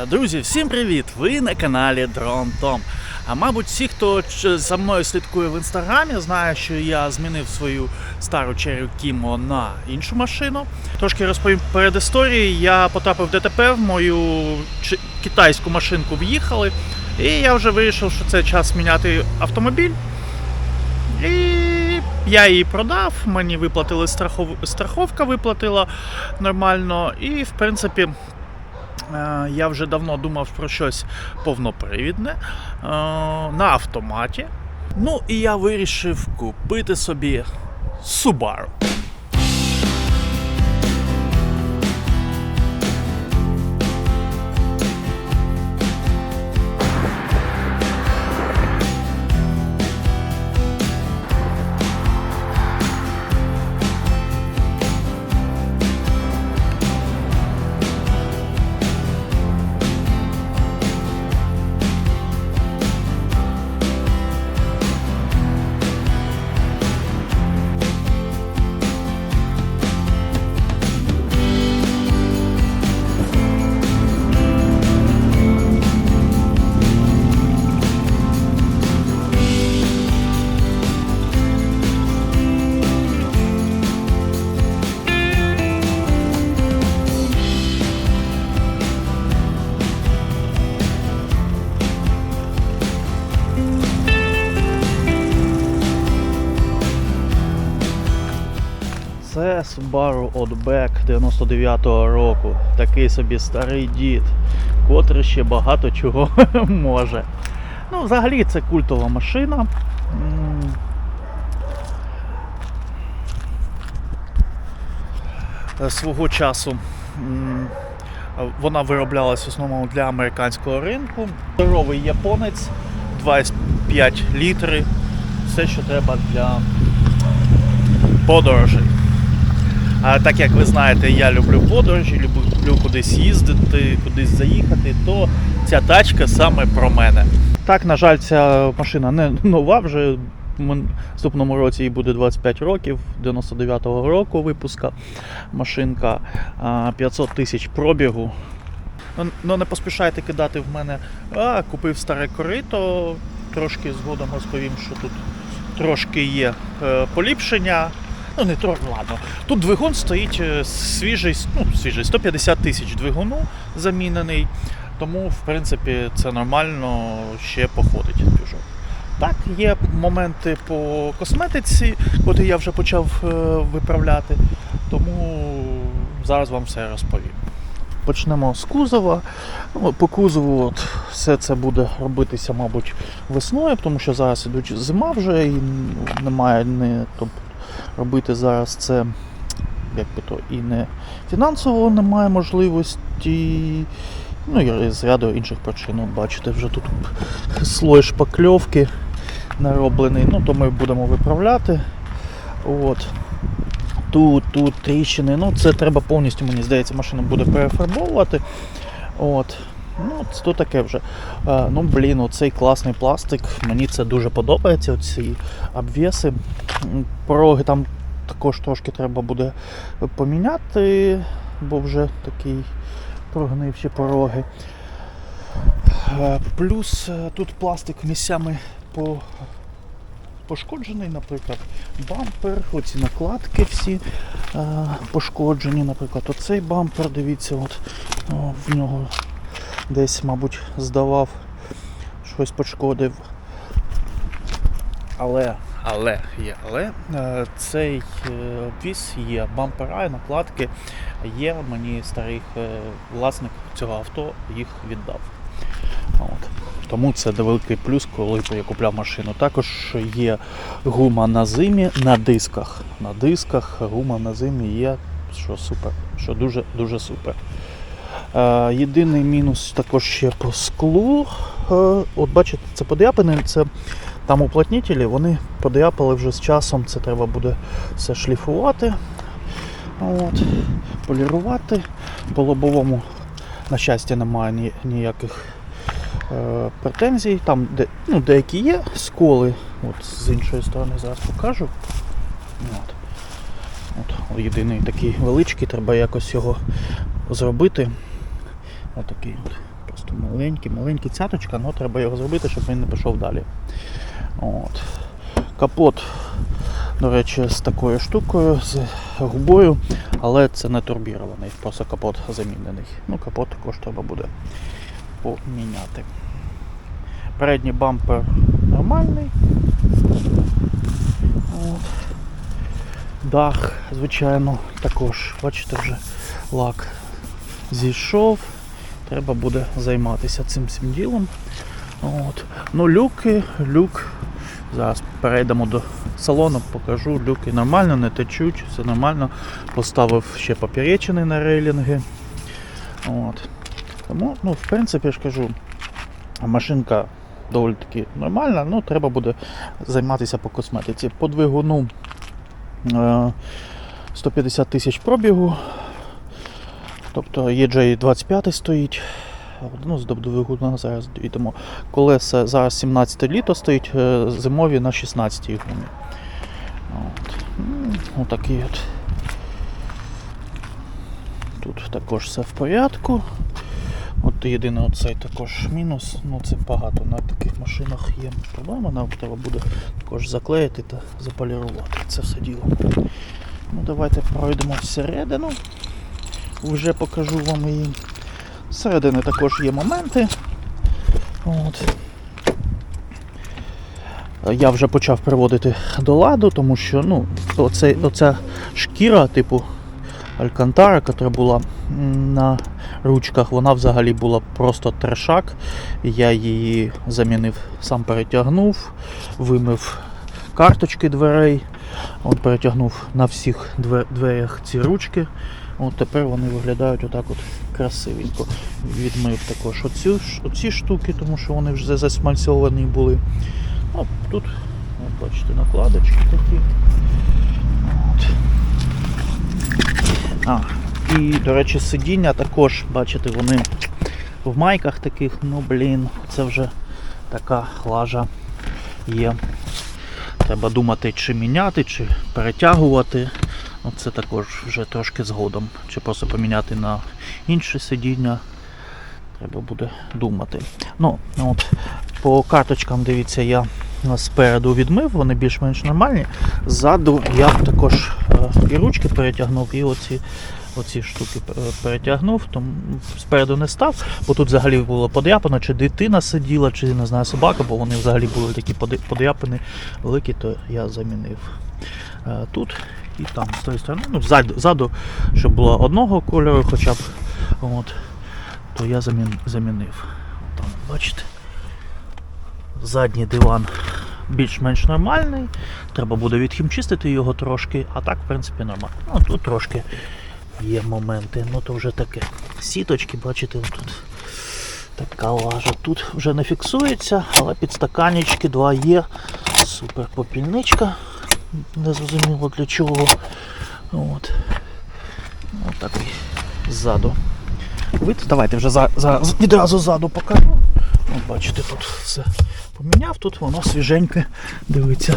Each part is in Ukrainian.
Друзі, всім привіт! Ви на каналі Дрон Том. А мабуть, всі, хто за мною слідкує в інстаграмі, знає, що я змінив свою стару Cherry Kimo на іншу машину. Трошки розповім перед історією. Я потрапив в ДТП, в мою китайську машинку в'їхали, і я вже вирішив, що це час міняти автомобіль. І я її продав, мені виплатили страхов... страховка виплатила нормально. І в принципі Я вже давно думав про щось повнопривідне е, на автоматі. Ну і я вирішив купити собі Subaru. Subaru Outback 99-го року. Такий собі старий дід, котрий ще багато чого може. Ну, взагалі це культова машина. Е, Свого часу вона вироблялась в основному для американського ринку. Здоровий японець, 25 літри. Все, що треба для подорожей. А так як ви знаєте, я люблю подорожі, люблю кудись їздити, кудись заїхати, то ця тачка саме про мене. Так, на жаль, ця машина не нова вже. В наступному році їй буде 25 років, 99-го року випуска машинка 500 тисяч пробігу. Ну, Ну не поспішайте кидати в мене, а купив старе корито, трошки згодом розповім, що тут трошки є е, поліпшення. Ну, не трохи, ладно. Тут двигун стоїть е, свіжий, ну, свіжий 150 тисяч двигуну замінений. Тому, в принципі, це нормально ще походить Peugeot. Так, є моменти по косметиці, котрі я вже почав е, виправляти. Тому зараз вам все розповім. Почнемо з кузова. Ну, По кузову от, все це буде робитися, мабуть, весною, тому що зараз ідуть зима вже і немає не, робити зараз це як би то і не фінансово немає можливості. Ну і з ряду інших причин. Бачите, вже тут слой шпакльовки нароблений. Ну, то ми будемо виправляти. От. Тут, тут тріщини. Ну, це треба повністю, мені здається, машину буде перефарбовувати. От. Ну, це то таке вже. Ну, блін, оцей класний пластик. Мені це дуже подобається. Оці обвіси. Пороги там також трошки треба буде поміняти, бо вже такий прогнивші пороги. Е, Плюс е, тут пластик місцями по... пошкоджений, наприклад, бампер, оці накладки всі е, пошкоджені, наприклад, оцей бампер, дивіться, от о, в нього десь, мабуть, здавав, щось пошкодив. Але, але, є, але е, цей е, обвіз є бампера і накладки є. Мені старий е, власник цього авто їх віддав. От. Тому це великий плюс, коли я купляв машину. Також є гума на зимі на дисках. На дисках гума на зимі є, що супер, що дуже дуже супер. Е, єдиний мінус також ще по склу. Е, от бачите, це подряпини, це там уплотнителі, вони подряпали вже з часом, це треба буде все шліфувати. От, полірувати. По лобовому, на щастя, немає ні- ніяких е, претензій. Там де, ну, деякі є сколи, от з іншої сторони зараз покажу. От. От, єдиний такий величкий, треба якось його зробити. Отакий от Просто маленький, маленький цяточка, але треба його зробити, щоб він не пішов далі. От. Капот, до речі, з такою штукою, з губою, але це не турбірований, просто капот замінений. Ну, капот також треба буде поміняти. Передній бампер нормальний. От. Дах, звичайно, також, бачите, вже лак зійшов. Треба буде займатися цим всім ділом. От. Ну, люки, люк. Зараз перейдемо до салону, покажу. Люки нормально, не течуть, все нормально. Поставив ще поперечини на рейлінги. От. Тому, ну, в принципі, я ж кажу, машинка доволі таки нормальна, ну треба буде займатися по косметиці. По двигуну е, 150 тисяч пробігу. Тобто EJ 25 стоїть. Ну, з двигуна зараз йдемо. Колеса зараз 17 літо стоїть, е, зимові на 16 гумі. От. М, Отакий от. Тут також все в порядку. От єдине оцей також мінус, ну це багато на таких машинах є проблема, нам треба буде також заклеїти та заполірувати це все діло. Ну давайте пройдемо всередину. Вже покажу вам її. Зсередини також є моменти. От. Я вже почав приводити до ладу, тому що ну, оце, оця шкіра, типу Алькантара, яка була на ручках, вона взагалі була просто трешак. Я її замінив, сам перетягнув, вимив карточки дверей, от перетягнув на всіх дверях ці ручки. От тепер вони виглядають отак от красивенько. Відмив також оцю, оці штуки, тому що вони вже засмальцьовані були. От тут, от бачите, накладочки такі. От. А, і, до речі, сидіння також, бачите, вони в майках таких, ну блін, це вже така лажа є. Треба думати, чи міняти, чи перетягувати. Ну, це також вже трошки згодом. Чи просто поміняти на інше сидіння. Треба буде думати. Ну, от, по карточкам, дивіться, я спереду відмив, вони більш-менш нормальні. Ззаду я також е, і ручки перетягнув, і оці, оці штуки е, перетягнув. Тому спереду не став, бо тут взагалі було подряпано, чи дитина сиділа, чи не знаю, собака, бо вони взагалі були такі подряпини великі, то я замінив е, тут і там з тої сторони. Ну, ззаду, ззаду, щоб було одного кольору хоча б. От, то я замін, замінив. Там, бачите? Задній диван більш-менш нормальний. Треба буде відхімчистити його трошки, а так, в принципі, нормально. Ну, тут трошки є моменти, ну то вже таке. Сіточки, бачите, тут така лажа. Тут вже не фіксується, але підстаканнички два є. Супер попільничка. Не зрозуміло для чого. От. Ось такий ззаду. Вид. Давайте вже за, за, відразу ззаду покажу. От бачите, тут все поміняв, тут воно свіженьке. Дивіться,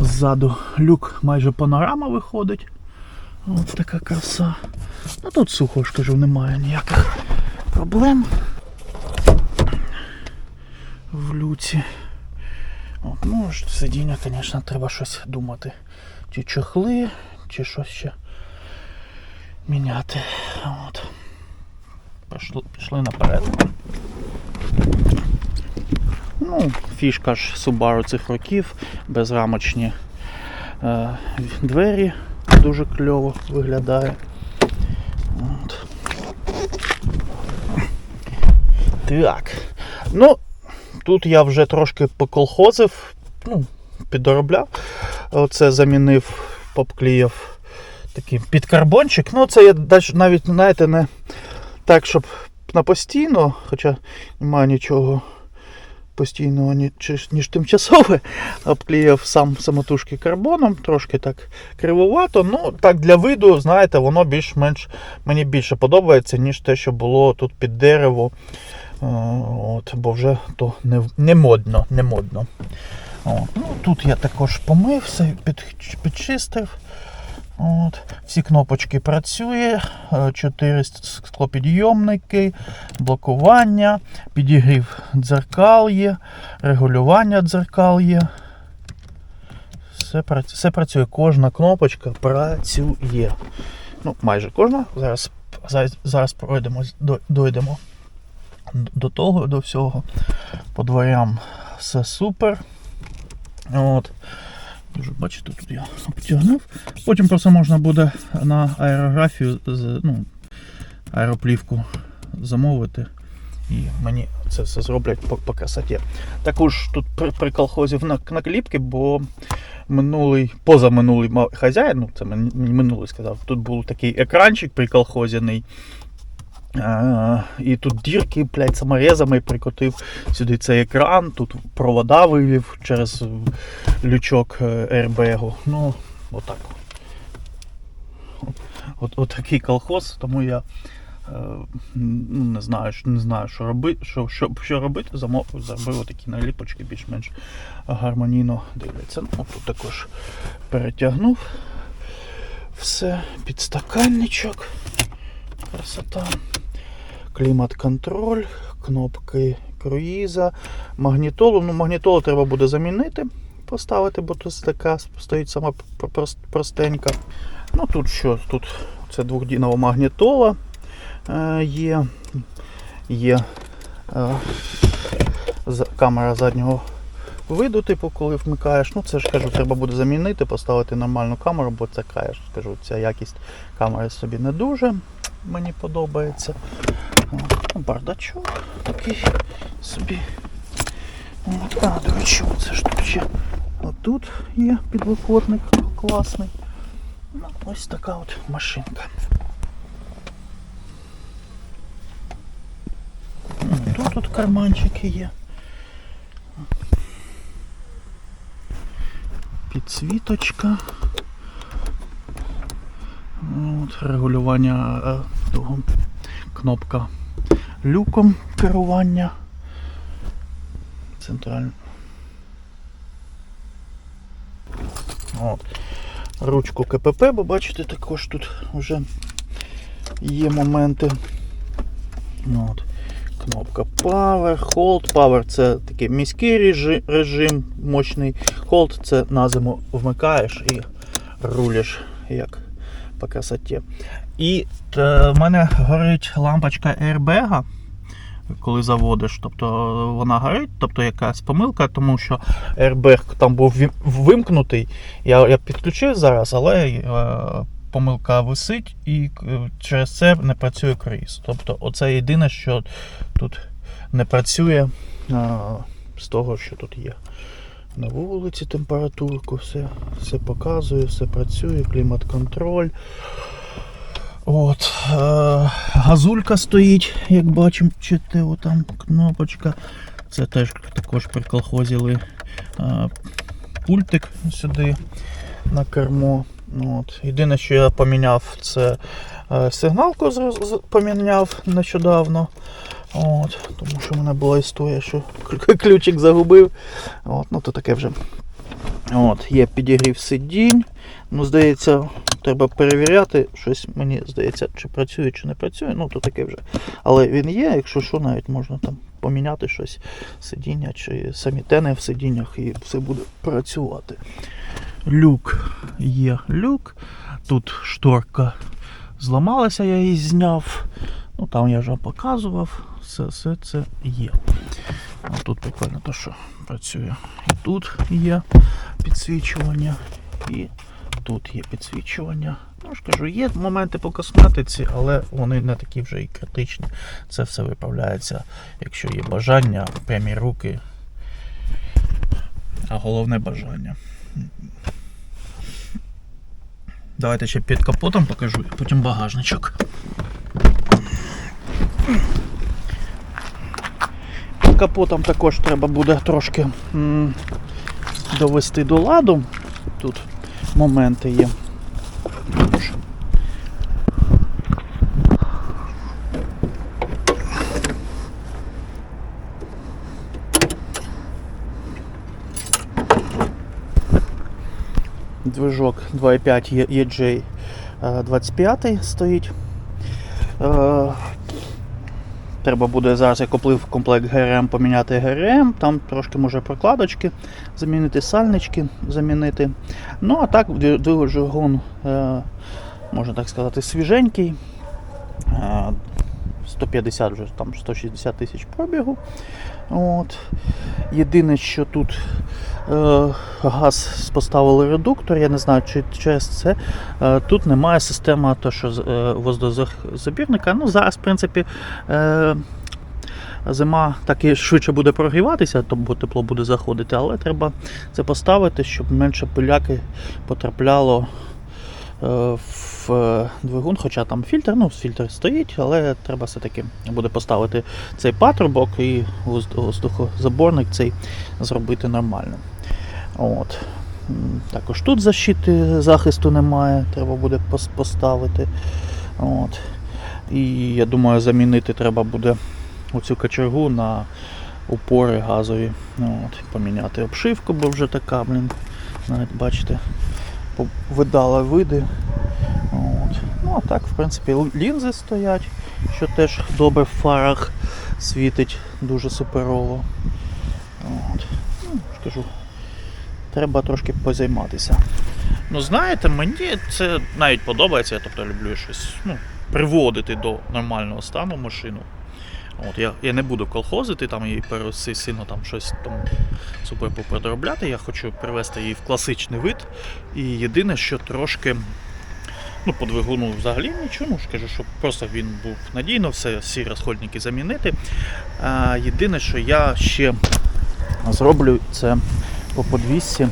ззаду люк майже панорама виходить. От така краса. Ну тут сухо ж кажу, немає ніяких проблем в люці. От, ну, сидіння, звісно, треба щось думати. Чи чохли, чи щось ще міняти. От. Пішли, пішли наперед. Ну, фішка ж Subaru цих років, безрамочні е, двері дуже кльово виглядає. От. Так. Ну, тут я вже трошки поколхозив, ну, підоробляв. Оце замінив, попклеїв такий підкарбончик. Ну, це я навіть, знаєте, не так, щоб на постійно, хоча немає нічого постійного, ні- чи- ніж тимчасове, обклеїв сам самотужки карбоном, трошки так кривовато. Ну, так для виду, знаєте, воно більш-менш мені більше подобається, ніж те, що було тут під дерево. Е, От, бо вже то не, не модно. Не модно. От, ну, тут я також помив, все під, підчистив. От. Всі кнопочки працює, 4 склопідйомники, блокування, підігрів дзеркал є, регулювання дзеркал є. Все, все працює, кожна кнопочка працює. Ну, майже кожна. Зараз, зараз пройдемо, дойдемо до того, до всього. По дворям все супер. От. Дуже бачите, тут я обтягнув. Потім просто можна буде на аерографію ну, аероплівку замовити. І мені це все зроблять по, по красоті. Також тут при, при колхозі на, накліпки, бо минулий, позаминулий хазяїн, ну це мені минулий сказав, тут був такий екранчик приколхозяний. А, і тут дірки, блядь, саморезами прикотив сюди цей екран, тут провода вивів через лючок е, airbag. Ну, отак. От, от такий колхоз, тому я е, ну, не знаю, не знаю, що робити, що, що, що робити, замов, зробив такі наліпочки більш-менш гармонійно дивляться. Ну, тут також перетягнув все, підстаканничок, красота, клімат-контроль, кнопки круїза, магнітолу. Ну, магнітолу треба буде замінити, поставити, бо тут така стоїть сама простенька. Ну тут що? Тут це двохдінова магнітола е, є. Є е, камера заднього виду, типу, коли вмикаєш. Ну це ж кажу, треба буде замінити, поставити нормальну камеру, бо це кажу, ця якість камери собі не дуже мені подобається. Ну, Бардачок такий собі. От, А, до речі, це ж тут ще. Отут є підвиконник класний. Ну, ось така от машинка. Ну, Тут тут карманчики є. Підсвіточка. От, регулювання е, кнопка люком керування. Центральне. От. Ручку КПП, бо бачите, також тут вже є моменти. От. Кнопка Power, Hold. Power це такий міський режим, режим мощний. Hold це на зиму вмикаєш і рулиш як по красоті. І е, в мене горить лампочка airbag, коли заводиш. Тобто вона горить, тобто якась помилка, тому що airbag там був вимкнутий. Я, я підключив зараз, але е, помилка висить і е, через це не працює круїз. Тобто, оце єдине, що тут не працює е, з того, що тут є. На вулиці температурку, все, все показує, все працює, клімат-контроль. От, е, газулька стоїть, як бачимо, чите, отам кнопочка. Це теж також приколхозили е, пультик сюди на кермо. От. Єдине, що я поміняв, це е, сигналку поміняв нещодавно. От, тому що в мене була історія, що ключик загубив. От, ну то таке вже. От, є підігрів сидінь. Ну, здається, треба перевіряти. Щось мені здається, чи працює, чи не працює. Ну, то таке вже. Але він є, якщо що, навіть можна там поміняти щось сидіння чи самі тени в сидіннях і все буде працювати. Люк є люк. Тут шторка зламалася, я її зняв. Ну там я вже показував. Все, все це є. А тут прикольно те, що працює. І тут є підсвічування, і тут є підсвічування. Ну ж кажу, є моменти по косметиці, але вони не такі вже і критичні. Це все виправляється, якщо є бажання, прямі руки. А головне бажання. Давайте ще під капотом покажу, потім багажничок. Під капотом також треба буде трошки довести до ладу. Тут моменти є. Движок 2.5 Є- EJ е, 25 стоїть. Е, Треба буде зараз, я купив комплект ГРМ, поміняти ГРМ, там трошки може прокладочки, замінити сальнички, замінити. Ну а так двигун, е, можна так сказати, свіженький. Е, 150 вже там 160 тисяч пробігу. От. Єдине, що тут е, газ поставили редуктор, я не знаю, чи через це. Е, тут немає системи то, що, е, воздозабірника. Ну, зараз, в принципі, е, зима так і швидше буде прогріватися, бо тепло буде заходити, але треба це поставити, щоб менше пиляки потрапляло е, в е, двигун, хоча там фільтр, ну, фільтр стоїть, але треба все-таки буде поставити цей патрубок і воздухозаборник цей зробити нормально. От. Також тут защити захисту немає, треба буде поставити. От. І я думаю, замінити треба буде оцю кочергу на упори газові. От. Поміняти обшивку, бо вже така, блін. Навіть бачите, видала види. От. Ну а так, в принципі, лінзи стоять, що теж добре в фарах світить дуже суперово. От. Ну, ж кажу, треба трошки позайматися. Ну, знаєте, мені це навіть подобається, я тобто люблю щось ну, приводити до нормального стану машину. От, я, я не буду колхозити там і переси там щось там супер-пупер. Я хочу привести її в класичний вид. І єдине, що трошки ну, по двигуну взагалі нічого, ну ж щоб просто він був надійно, все, всі розходники замінити. А, єдине, що я ще зроблю це по подвісці.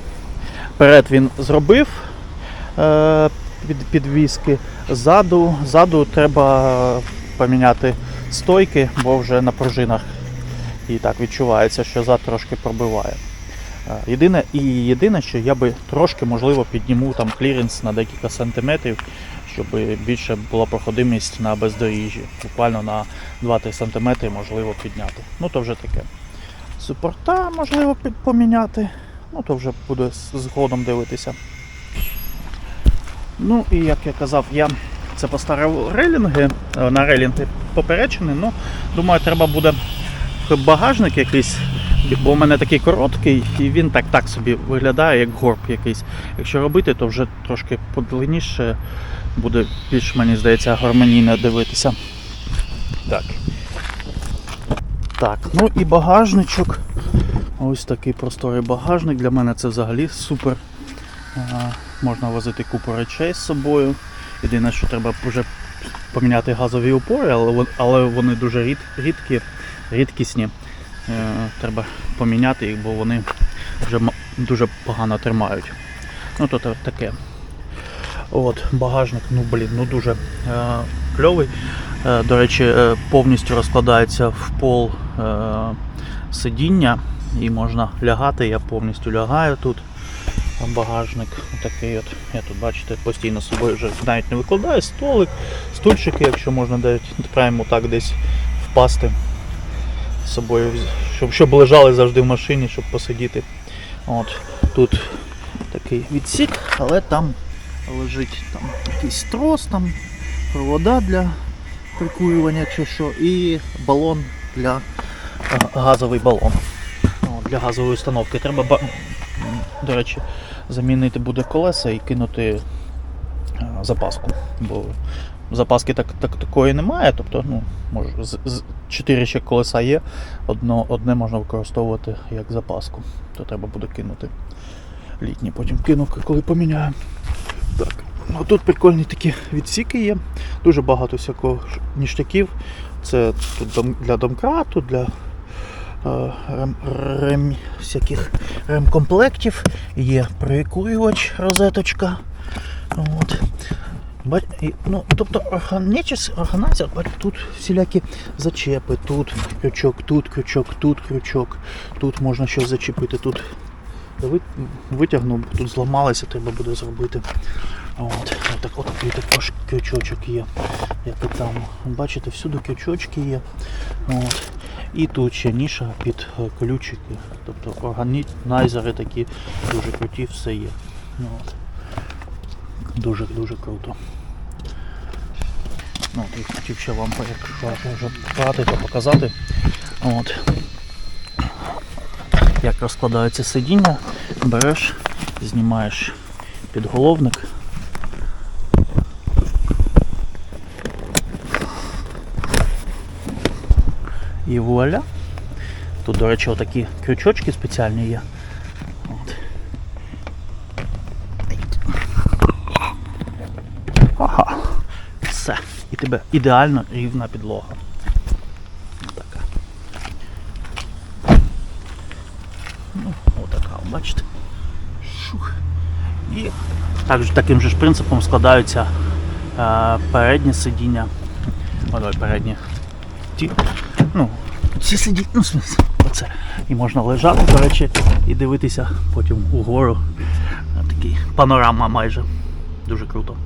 Перед він зробив е, під, підвіски. Ззаду, ззаду треба поміняти стойки, бо вже на пружинах і так відчувається, що зад трошки пробиває. Е, Єдине, і єдине, що я би трошки, можливо, підніму там кліренс на декілька сантиметрів, щоб більше була проходимість на бездоріжжі. Буквально на 2-3 сантиметри можливо підняти. Ну то вже таке. Супорта можливо поміняти. Ну то вже буде згодом дивитися. Ну і як я казав, я це поставив рейлінги, е, на рейлінги поперечини. Ну, думаю, треба буде багажник якийсь, бо в мене такий короткий, і він так так собі виглядає, як горб якийсь. Якщо робити, то вже трошки подлинніше буде більш, мені здається, гармонійно дивитися. Так. Так, ну і багажничок. Ось такий просторий багажник. Для мене це взагалі супер. Можна возити купу речей з собою. Єдине, що треба вже поміняти газові опори, але, але вони дуже рід, рідкі, рідкісні. Е, треба поміняти їх, бо вони вже дуже погано тримають. Ну то таке. От, багажник, ну блін, ну дуже е, кльовий. Е, до речі, е, повністю розкладається в пол е, сидіння і можна лягати. Я повністю лягаю тут. Там багажник такий от. Я тут, бачите, постійно з собою вже навіть не викладаю. Столик, стульчики, якщо можна навіть прямо так десь впасти з собою, щоб, щоб лежали завжди в машині, щоб посидіти. От, тут такий відсік, але там лежить там якийсь трос, там провода для прикурювання чи що, і балон для е, газовий балон. Для газової установки. Треба, до речі, замінити буде колеса і кинути е, запаску. Бо запаски так, так, такої немає. Тобто, ну, може, з, з, 4 ще колеса є, одно, одне можна використовувати як запаску. То треба буде кинути літні, потім кину, коли поміняю. Так. Ну, тут прикольні такі відсіки є. Дуже багато всякого ніштяків. Це тут для домкрату, для рем, рем, всяких ремкомплектів. Є прикурювач, розеточка. От. Ну, тобто органайзер, тут всілякі зачепи, тут крючок, тут крючок, тут крючок, тут можна щось зачепити, тут ви- витягнув, тут зламалося, треба буде зробити. От, так, от такий також крючочок є, як і там. Бачите, всюди крючочки є. От. І тут ще ніша під е, ключики. Тобто органайзери такі дуже круті, все є. Дуже-дуже круто. Ну, от, і хотів ще вам вже порадити, показати. От. Як розкладається сидіння, береш, знімаєш підголовник. І вуаля. Тут, до речі, отакі крючочки спеціальні є. От. Ага. Все. І тебе ідеально рівна підлога. Така. Ну, отака, бачите. Шух. І також таким же ж принципом складаються е, передні сидіння. О, давай передні. Ті, ну, ці сидіння, ну, в смысле, оце. І можна лежати, до речі, і дивитися потім угору. Такий панорама майже. Дуже круто.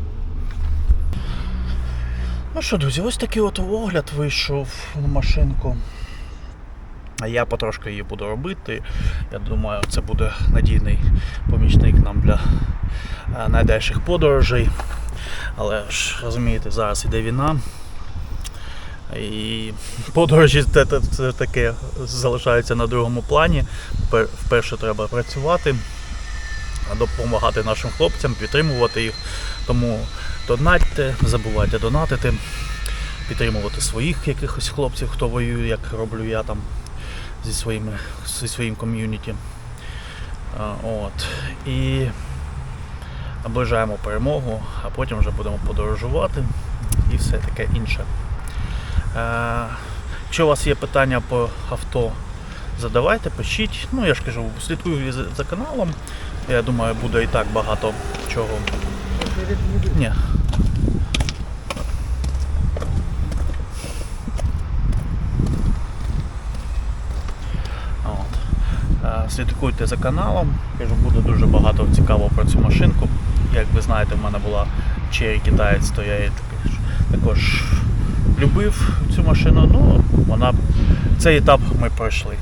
Ну що, друзі, ось такий от огляд вийшов на машинку. А я потрошки її буду робити. Я думаю, це буде надійний помічник нам для е, найдальших подорожей. Але ж розумієте, зараз іде війна. І подорожі це, це, таке залишаються на другому плані. Вперше треба працювати, допомагати нашим хлопцям, підтримувати їх. Тому донатьте, забувайте донатити, підтримувати своїх якихось хлопців, хто воює, як роблю я там зі, своїми, зі своїм ком'юніті. От. І наближаємо перемогу, а потім вже будемо подорожувати і все таке інше. Е, Якщо у вас є питання по авто, задавайте, пишіть. Ну, я ж кажу, слідкую за, каналом. Я думаю, буде і так багато чого. Ні. От. Е, Слідкуйте за каналом. Кажу, буде дуже багато цікавого про цю машинку. Як ви знаєте, в мене була Cherry китаєць, то я її також любив цю машину. Ну, вона, цей етап ми пройшли.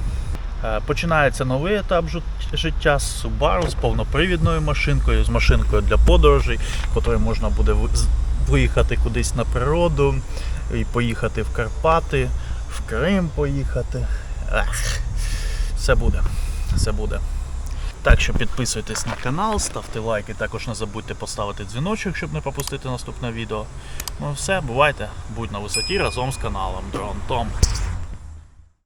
Е, Починається новий етап життя з Subaru, з повнопривідною машинкою, з машинкою для подорожей, котрою можна буде виїхати кудись на природу, і поїхати в Карпати, в Крим поїхати. Ех, все буде. Все буде. Так що підписуйтесь на канал, ставте лайки, також не забудьте поставити дзвіночок, щоб не пропустити наступне відео. Ну все, бувайте, будь на висоті разом з каналом Дрон Том.